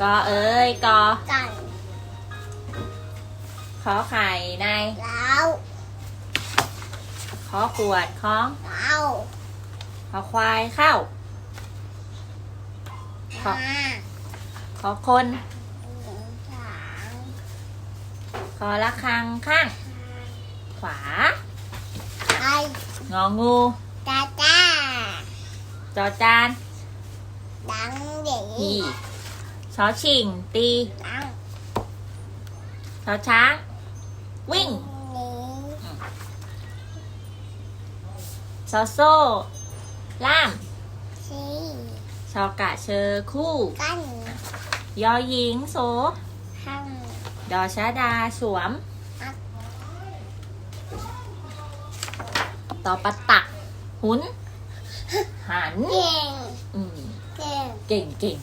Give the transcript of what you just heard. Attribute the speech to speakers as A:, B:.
A: กอเอ้ยกอ
B: กัน
A: ขอไข่ใน
B: แล้ว
A: ขอขวดของ
B: แล้ว
A: ขอควายเข้า ขอ
B: มา
A: ขอคน
B: สาม
A: ขอละคังข้าง ขวา
B: ไอง
A: องู
B: ตาตา
A: จอจาน
B: ดังดี
A: หี ชอชิง ตี
B: ดัง
A: ชอช้าง วิ่ง
B: นี้
A: ชอโซ่ ล่าม
B: สี่
A: ชอกะเชอคู่
B: กัน
A: ยอหญิงโส
B: ห้าง
A: ดอชาดาสวม ต่อปะตัก หุน หัน
B: เก่ง
A: อืม
B: เก่ง
A: เก่งเก่ง